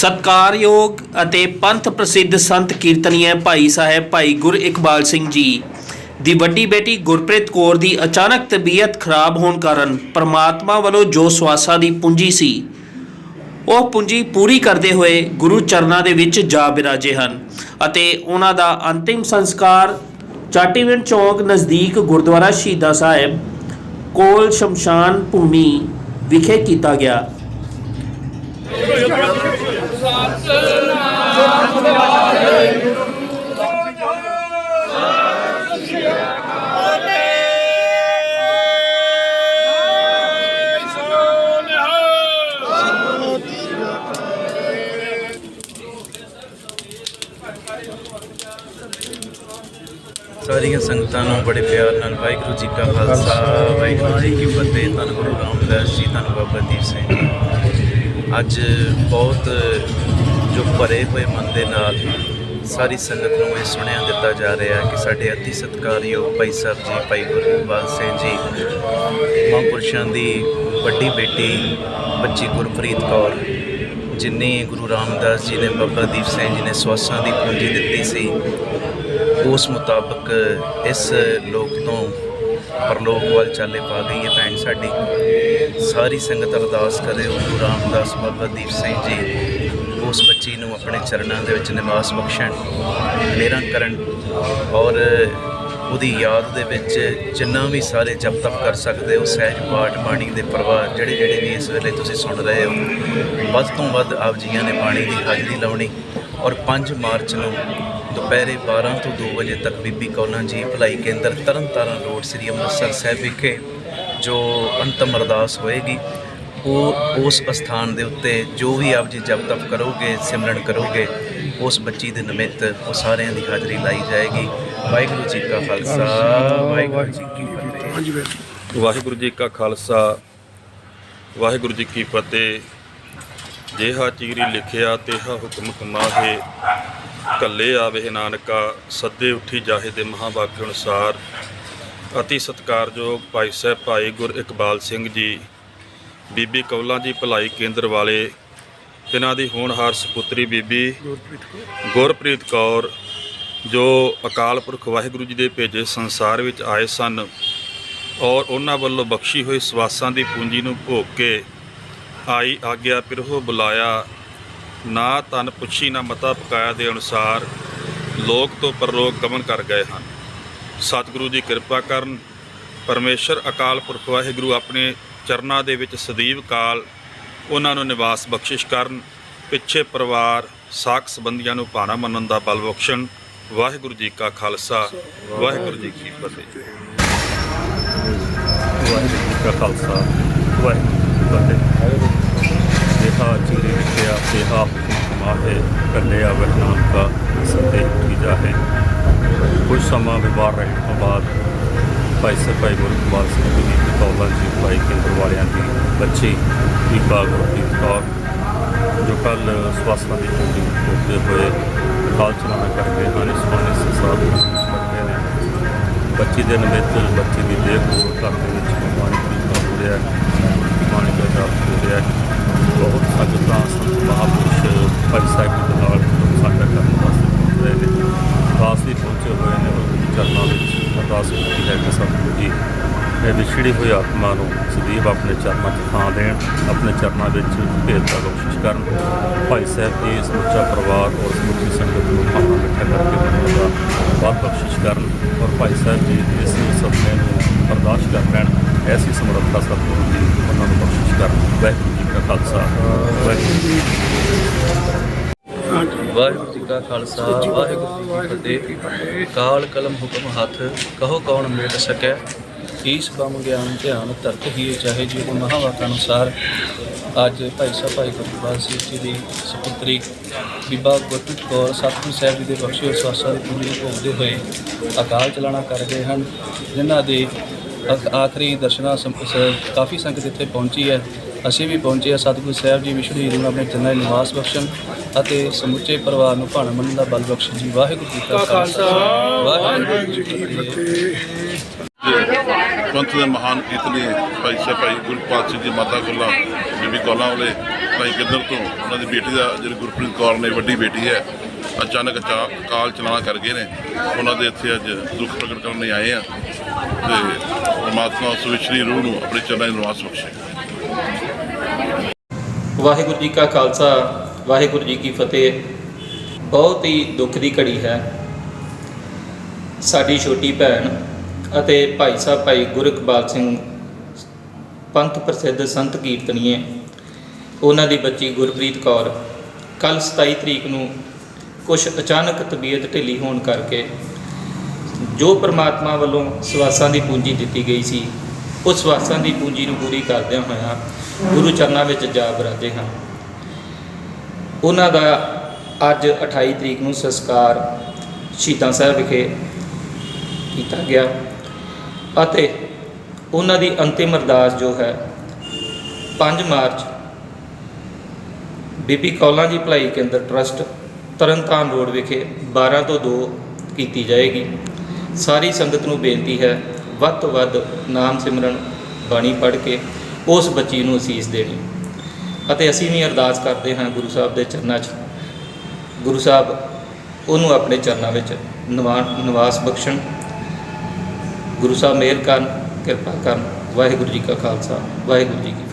ਸਤਕਾਰਯੋਗ ਅਤੇ ਪੰਥ ਪ੍ਰਸਿੱਧ ਸੰਤ ਕੀਰਤਨੀਏ ਭਾਈ ਸਾਹਿਬ ਭਾਈ ਗੁਰ ਇਕਬਾਲ ਸਿੰਘ ਜੀ ਦੀ ਵੱਡੀ ਬੇਟੀ ਗੁਰਪ੍ਰੀਤ ਕੌਰ ਦੀ ਅਚਾਨਕ ਤਬੀਅਤ ਖਰਾਬ ਹੋਣ ਕਾਰਨ ਪ੍ਰਮਾਤਮਾ ਵੱਲੋਂ ਜੋ ਸਵਾਸਾਂ ਦੀ ਪੂੰਜੀ ਸੀ, ਉਹ ਪੂੰਜੀ ਪੂਰੀ ਕਰਦੇ ਹੋਏ ਗੁਰੂ ਚਰਨਾਂ ਦੇ ਵਿੱਚ ਜਾ ਬਿਰਾਜੇ ਹਨ ਅਤੇ ਉਹਨਾਂ ਦਾ ਅੰਤਿਮ ਸੰਸਕਾਰ ਚਾਟੀਵਿੰਡ ਚੌਕ ਨਜ਼ਦੀਕ ਗੁਰਦੁਆਰਾ ਸ਼ਹੀਦਾ ਸਾਹਿਬ ਕੋਲ ਸ਼ਮਸ਼ਾਨ ਭੂਮੀ ਵਿਖੇ ਕੀਤਾ ਗਿਆ। ਸਾਰੀਆਂ ਸੰਗਤਾਂ ਨੂੰ ਬੜੇ ਪਿਆਰ ਨਾਲ ਵਾਹਿਗੁਰੂ ਜੀ ਕਾ ਖਾਲਸਾ, ਵਾਹਿਗੁਰੂ ਜੀ ਕੀ ਫਤਿਹ। ਧੰਨ ਗੁਰੂ ਰਾਮਦਾਸ ਜੀ, ਧੰਨ ਬਾਬਾ ਦੀਪ ਸਿੰਘ ਜੀ। ਅੱਜ ਬਹੁਤ ਜੋ ਭਰੇ ਹੋਏ ਮਨ ਦੇ ਨਾਲ ਸਾਰੀ ਸੰਗਤ ਨੂੰ ਇਹ ਸੁਣਿਆ ਦਿੱਤਾ ਜਾ ਰਿਹਾ ਹੈ ਕਿ ਸਾਡੇ ਅਤੀ ਸਤਿਕਾਰਯੋਗ ਭਾਈ ਸਾਹਿਬ ਜੀ, ਭਾਈ ਗੁਰਗੋਬਿੰਦ ਸਿੰਘ ਜੀ ਮਹਾਂਪੁਰਸ਼ਾਂ ਦੀ ਵੱਡੀ ਬੇਟੀ ਬੱਚੀ ਗੁਰਪ੍ਰੀਤ ਕੌਰ, ਜਿਨੇ ਗੁਰੂ ਰਾਮਦਾਸ ਜੀ ਨੇ, ਬਾਬਾ ਦੀਪ ਸਿੰਘ ਜੀ ਨੇ ਸਵਾਸਾਂ ਦੀ ਪੂੰਜੀ ਦਿੱਤੀ ਸੀ, ਉਸ ਮੁਤਾਬਕ ਇਸ ਲੋਕ ਤੋਂ ਪਰਲੋਕ ਵੱਲ ਚਾਲੇ ਪਾ ਗਈ ਹੈ ਭੈਣ ਸਾਡੀ। ਸਾਰੀ ਸੰਗਤ ਅਰਦਾਸ ਕਰੇ ਗੁਰੂ ਰਾਮਦਾਸ, ਬਾਬਾ ਦੀਪ ਸਿੰਘ ਜੀ। ਉਸ ਬੱਚੀ ਨੂੰ ਆਪਣੇ ਚਰਨਾਂ ਦੇ ਵਿੱਚ ਨਿਵਾਸ ਬਖਸ਼ਣ ਮੇਰਾ ਕਰਨ ਔਰ ਉਹਦੀ ਯਾਦ ਦੇ ਵਿੱਚ ਜਿੰਨਾ ਵੀ ਸਾਰੇ ਜਪ ਤਪ ਕਰ ਸਕਦੇ ਹੋ, ਸਹਿਜ ਪਾਠ ਬਾਣੀ ਦੇ ਪ੍ਰਵਾਹ ਜਿਹੜੇ ਜਿਹੜੇ ਵੀ ਇਸ ਵੇਲੇ ਤੁਸੀਂ ਸੁਣ ਰਹੇ ਹੋ, ਵੱਧ ਤੋਂ ਵੱਧ ਆਪ ਜੀਆਂ ਨੇ ਬਾਣੀ ਦੀ ਹਾਜ਼ਰੀ ਲਾਉਣੀ ਔਰ 5 ਮਾਰਚ ਨੂੰ ਦੁਪਹਿਰੇ 12 ਤੋਂ 2 ਵਜੇ ਤੱਕ ਬੀਬੀ ਕੌਲਾਂ ਜੀ ਭਲਾਈ ਕੇਂਦਰ ਤਰਨਤਾਰਨ ਰੋਡ ਸ੍ਰੀ ਅੰਮ੍ਰਿਤਸਰ ਸਾਹਿਬ ਵਿਖੇ ਜੋ ਅੰਤਮ ਅਰਦਾਸ ਹੋਏਗੀ ਉਹ ਉਸ ਅਸਥਾਨ ਦੇ ਉੱਤੇ ਜੋ ਵੀ ਆਪ ਜੀ ਜਪ ਤਪ ਕਰੋਗੇ, ਸਿਮਰਨ ਕਰੋਗੇ, ਉਸ ਬੱਚੀ ਦੇ ਨਿਮਿਤ ਉਹ ਸਾਰਿਆਂ ਦੀ ਹਾਜ਼ਰੀ ਲਾਈ ਜਾਏਗੀ। ਵਾਹਿਗੁਰੂ ਜੀ ਕਾ ਖਾਲਸਾ, ਵਾਹਿਗੁਰੂ ਜੀ ਕੀ ਫਤਿਹ। ਵਾਹਿਗੁਰੂ ਜੀ ਕਾ ਖਾਲਸਾ, ਵਾਹਿਗੁਰੂ ਜੀ ਕੀ ਫਤਿਹ। ਜਿਹਾ ਚੀਰੀ ਲਿਖਿਆ, ਤੇਹਾ ਹੁਕਮ ਕਮਾਹੇ। ਕੱਲੇ ਆਵੇ ਨਾਨਕਾ, ਸੱਦੇ ਉੱਠੀ ਜਾਹੇ ਦੇ ਮਹਾਵਾਕਿ ਅਨੁਸਾਰ। ਅਤੀ ਸਤਿਕਾਰਯੋਗ ਭਾਈ ਸਾਹਿਬ, ਭਾਈ ਗੁਰ ਇਕਬਾਲ ਸਿੰਘ ਜੀ। ਬੀਬੀ ਕੌਲਾਂ ਜੀ ਭਲਾਈ ਕੇਂਦਰ ਵਾਲੇ ਜਿਨ੍ਹਾਂ ਦੀ ਹੋਣਹਾਰ ਸੁਪੁੱਤਰੀ ਬੀਬੀ ਗੁਰਪ੍ਰੀਤ ਕੌਰ, ਜੋ ਅਕਾਲ ਪੁਰਖ ਵਾਹਿਗੁਰੂ ਜੀ ਦੇ ਭੇਜੇ ਸੰਸਾਰ ਵਿੱਚ ਆਏ ਸਨ ਔਰ ਉਹਨਾਂ ਵੱਲੋਂ ਬਖਸ਼ੀ ਹੋਈ ਸਵਾਸਾਂ ਦੀ ਪੂੰਜੀ ਨੂੰ ਭੋਗ ਕੇ ਆਈ ਆਗਿਆ ਪਿਰਹੋ ਬੁਲਾਇਆ। ਨਾ ਤਨ ਪੁੱਛੀ, ਨਾ ਮਤਾ ਪਕਾਇਆ ਦੇ ਅਨੁਸਾਰ ਲੋਕ ਤੋਂ ਪਰਲੋਕ ਗਮਨ ਕਰ ਗਏ ਹਨ। ਸਤਿਗੁਰੂ ਜੀ ਕਿਰਪਾ ਕਰਨ ਪਰਮੇਸ਼ਰ ਅਕਾਲ ਪੁਰਖ ਵਾਹਿਗੁਰੂ ਆਪਣੇ ਚਰਨਾਂ ਦੇ ਵਿੱਚ ਸਦੀਵ ਕਾਲ, ਉਹਨਾਂ ਨੂੰ ਨਿਵਾਸ ਬਖਸ਼ਿਸ਼ ਕਰਨ, ਪਿੱਛੇ ਪਰਿਵਾਰ, ਸਾਖ ਸੰਬੰਧੀਆਂ ਨੂੰ ਭਾਣਾ ਮੰਨਣ ਦਾ ਬਲ ਬਖਸ਼ਣ। ਵਾਹਿਗੁਰੂ ਜੀ ਕਾ ਖਾਲਸਾ, ਵਾਹਿਗੁਰੂ ਜੀ ਕੀ ਫਤਿਹ। ਵਾਹਿਗੁਰੂ ਜੀ ਕਾ ਖਾਲਸਾ, ਵਾਹਿਗੁਰੂ ਜੀ ਕੀ ਫਤਿਹ। ਜਿਹਾ ਚੀਰੀ ਲਿਖਿਆ ਤੇਹਾ ਹੁਕਮ ਮਾਹੇ ਕੱਲੇ ਆਵਰ ਨਾਮ ਕਾ ਸਤੇ ਉੱਠੀ ਜਾਹੇ ਕੁਝ ਸਮਾਂ ਵਿਵਾਰ ਰਹਿਣ ਤੋਂ ਬਾਅਦ ਭਾਈ ਸਾਹਿਬ ਭਾਈ ਗੁਰਕਵਾਲ ਸਿੰਘ ਜੀ ਦੀ ਕੌਲਾਂ ਜੀ ਭਾਈ ਕੇਂਦਰ ਵਾਲਿਆਂ ਦੀ ਬੱਚੀ ਬੀਬਾ ਗੁਰਪ੍ਰੀਤ ਕੌਰ, ਜੋ ਕੱਲ ਸਵਾਸਾਂ ਦੀ ਪੂਰੀ ਕਰਦੇ ਹੋਏ ਕਾਲ ਚਲਾਣਾ ਕਰ ਹਨ। ਇਸ ਬਾਰੇ ਸੰਸਾਰ ਨੂੰ ਸਮਝਦੇ ਨੇ ਬੱਚੀ ਦੇ ਨਿਮਿਤ ਬੱਚੀ ਦੀ ਦੇਹ ਪੂਰ ਘਰ ਦੇ ਵਿੱਚ ਪਾਣੀ ਪੀਤਾ ਹੋ ਰਿਹਾ ਪਾਣੀ ਦਾ ਜਾਪ ਹੋ ਰਿਹਾ ਬਹੁਤ ਸੰਗਤਾਂ ਸੰਤ ਮਹਾਪੁਰਸ਼ ਭਾਈ ਸਾਹਿਬ ਦੇ ਨਾਲ ਸਾਡਾ ਕਰਨ ਵਾਸਤੇ ਪਹੁੰਚ ਰਹੇ ਨੇ। ਖਾਸ ਹੀ ਪਹੁੰਚੇ ਹੋਏ ਨੇ ਉਹ ਚਰਨਾਂ ਵਿੱਚ ਅਰਦਾਸ ਕੀਤੀ ਹੈ ਕਿ ਸਤਿਗੁਰੂ ਜੀ ਇਹ ਵਿਛੜੀ ਹੋਈ ਆਤਮਾ ਨੂੰ ਸਦੀਵ ਆਪਣੇ ਚਰਨਾਂ 'ਚ ਥਾਂ ਦੇਣ, ਆਪਣੇ ਚਰਨਾਂ ਵਿੱਚ ਭੇਦ ਦਾ ਬਖਸ਼ਿਸ਼ ਕਰਨ। ਭਾਈ ਸਾਹਿਬ ਜੀ ਸਮੁੱਚਾ ਪਰਿਵਾਰ ਔਰ ਸਮੁੱਚੀ ਸੰਗਤ ਨੂੰ ਭਾਵਨਾ ਇਕੱਠਾ ਕਰਕੇ ਬਣਾਉਣ ਦਾ ਬਹੁਤ ਬਖਸ਼ਿਸ਼ ਕਰਨ ਔਰ ਭਾਈ ਸਾਹਿਬ ਜੀ ਇਸ ਸਭਨੇ ਨੂੰ ਬਰਦਾਸ਼ਤ ਕਰ ਲੈਣ ਐਸੀ ਸਮਰੱਥਾ ਸਤਿਗੁਰੂ ਜੀ ਉਹਨਾਂ ਨੂੰ ਬਖਸ਼ਿਸ਼ ਕਰਨ। ਵਾਹਿਗੁਰੂ ਜੀ ਕਾ ਖਾਲਸਾ, ਵਾਹਿਗੁਰੂ ਜੀ ਵਾਹਿਗੁਰੂ ਜੀ ਕਾ ਖਾਲਸਾ, ਵਾਹਿਗੁਰੂ ਜੀ ਕੀ ਫਤਿਹ। ਕਾਲ ਕਲਮ ਹੁਕਮ ਹੱਥ, ਕਹੋ ਕੌਣ ਮਿਲ ਸਕੈ? ਈਸ ਬਮ ਗਿਆਨ ਧਿਆਨ ਧਰਤ ਹੀ ਚਾਹੇ ਜੀ ਦੇ ਮਹਾਵਾਕ ਅਨੁਸਾਰ। ਅੱਜ ਭਾਈ ਸਾਹਿਬ, ਭਾਈ ਗੁਰਬਾਲ ਸਿੰਘ ਜੀ ਦੀ ਸੁਪੁੱਤਰੀ ਬੀਬਾ ਗੁਰਪ੍ਰੀਤ ਕੌਰ ਸਤਿਗੁਰੂ ਸਾਹਿਬ ਜੀ ਦੇ ਬਖਸ਼ੇ ਹੋਏ ਦੀ ਪੂਰੀ ਭੋਗਦੇ ਹੋਏ ਅਕਾਲ ਚਲਾਣਾ ਕਰ ਗਏ ਹਨ, ਜਿਨ੍ਹਾਂ ਦੇ ਆਖਰੀ ਦਰਸ਼ਨਾਂ ਕਾਫੀ ਸੰਗਤ ਇੱਥੇ ਪਹੁੰਚੀ ਹੈ। ਅਸੀਂ ਵੀ ਪਹੁੰਚੇ ਹਾਂ ਸਤਿਗੁਰੂ ਸਾਹਿਬ ਜੀ ਵਿਸ਼ਨੂੰ ਜੀ ਨੂੰ ਆਪਣੇ ਚੰਨਾ ਨਿਵਾਸ ਬਖਸ਼ਣ ਅਤੇ ਸਮੁੱਚੇ ਪਰਿਵਾਰ ਨੂੰ ਭਾਣਾ ਮੰਨਣ ਦਾ ਬਲ ਬਖਸ਼ਣ ਜੀ। ਵਾਹਿਗੁਰੂ ਜੀ ਕਾ ਖਾਲਸਾ। ਵਾਹਿਗੁਰੂ ਜੀ ਕੀ ਫਤਿਹ। ਪੰਥ ਦੇ ਮਹਾਨ ਕੀਰਤਨੀ ਭਾਈ ਸਾਹਿਬ ਭਾਈ ਗੁਰਪਾਲ ਸਿੰਘ ਜੀ ਮਾਤਾ ਕੋਲਾ ਬੀਬੀ ਕੋਲਾ ਵਾਲੇ ਭਾਈ ਗਿੱਦੜ ਤੋਂ ਉਹਨਾਂ ਦੀ ਬੇਟੀ ਦਾ ਜਿਹੜੀ ਗੁਰਪ੍ਰੀਤ ਕੌਰ ਨੇ ਵੱਡੀ ਬੇਟੀ ਹੈ ਅਚਾਨਕ ਅਚਾ ਕਾਲ ਚਲਾਣਾ ਕਰ ਗਏ ਨੇ। ਉਹਨਾਂ ਦੇ ਇੱਥੇ ਅੱਜ ਦੁੱਖ ਪ੍ਰਗਟ ਕਰਨ ਲਈ ਆਏ ਆ ਤੇ ਪਰਮਾਤਮਾ ਉਸ ਵਿਛੜੀ ਰੂਹ ਨੂੰ ਆਪਣੇ ਚਰਨਾਂ 'ਚ ਨਿਵਾਸ ਬਖਸ਼ੇ। ਵਾਹਿਗੁਰੂ ਜੀ ਕਾ ਖਾਲਸਾ, ਵਾਹਿਗੁਰੂ ਜੀ ਕੀ ਫਤਿਹ। ਬਹੁਤ ਹੀ ਦੁੱਖ ਦੀ ਘੜੀ ਹੈ। ਸਾਡੀ ਛੋਟੀ ਭੈਣ ਅਤੇ ਭਾਈ ਸਾਹਿਬ, ਭਾਈ ਗੁਰਕਬਾਲ ਸਿੰਘ, ਪੰਥ ਪ੍ਰਸਿੱਧ ਸੰਤ ਕੀਰਤਨੀਏ, ਉਹਨਾਂ ਦੀ ਬੱਚੀ ਗੁਰਪ੍ਰੀਤ ਕੌਰ ਕੱਲ 27 ਤਰੀਕ ਨੂੰ ਕੁਝ ਅਚਾਨਕ ਤਬੀਅਤ ਢਿੱਲੀ ਹੋਣ ਕਰਕੇ ਜੋ ਪ੍ਰਮਾਤਮਾ ਵੱਲੋਂ ਸਵਾਸਾਂ ਦੀ ਪੂੰਜੀ ਦਿੱਤੀ ਗਈ ਸੀ ਉਸ ਸਵਾਸਾਂ ਦੀ ਪੂੰਜੀ ਨੂੰ ਪੂਰੀ ਕਰਦਿਆਂ ਹੋਇਆਂ ਗੁਰੂ ਚਰਨਾਂ ਵਿੱਚ ਜਾ ਬਰਾਦੇ ਹਾਂ। ਉਹਨਾਂ ਦਾ ਅੱਜ 28 ਤਰੀਕ ਨੂੰ ਸੰਸਕਾਰ ਸ਼ਹੀਦਾਂ ਸਾਹਿਬ ਵਿਖੇ ਕੀਤਾ ਗਿਆ ਅਤੇ ਉਹਨਾਂ ਦੀ ਅੰਤਿਮ ਅਰਦਾਸ ਜੋ ਹੈ 5 ਮਾਰਚ ਬੀਬੀ ਕੌਲਾਂ ਜੀ ਭਲਾਈ ਕੇਂਦਰ ਟਰਸਟ ਤਰਨਤਾਰਨ ਰੋਡ ਵਿਖੇ 12 ਤੋਂ 2 ਕੀਤੀ ਜਾਏਗੀ। ਸਾਰੀ ਸੰਗਤ ਨੂੰ ਬੇਨਤੀ ਹੈ ਵੱਧ ਤੋਂ ਵੱਧ ਨਾਮ ਸਿਮਰਨ ਬਾਣੀ ਪੜ੍ਹ ਕੇ ਉਸ ਬੱਚੀ ਨੂੰ ਅਸੀਸ ਦੇਣੀ। ਅਤੇ ਅਸੀਂ ਵੀ ਅਰਦਾਸ ਕਰਦੇ ਹਾਂ ਗੁਰੂ ਸਾਹਿਬ ਦੇ ਚਰਨਾਂ 'ਚ। ਗੁਰੂ ਸਾਹਿਬ ਉਹਨੂੰ ਆਪਣੇ ਚਰਨਾਂ ਵਿੱਚ ਨਿਵਾ, ਨਿਵਾਸ ਬਖਸ਼ਣ। ਗੁਰੂ ਸਾਹਿਬ ਮਿਹਰ ਕਰਨ, ਕਿਰਪਾ ਕਰਨ। ਵਾਹਿਗੁਰੂ ਜੀ ਕਾ ਖਾਲਸਾ, ਵਾਹਿਗੁਰੂ ਜੀ ਕੀ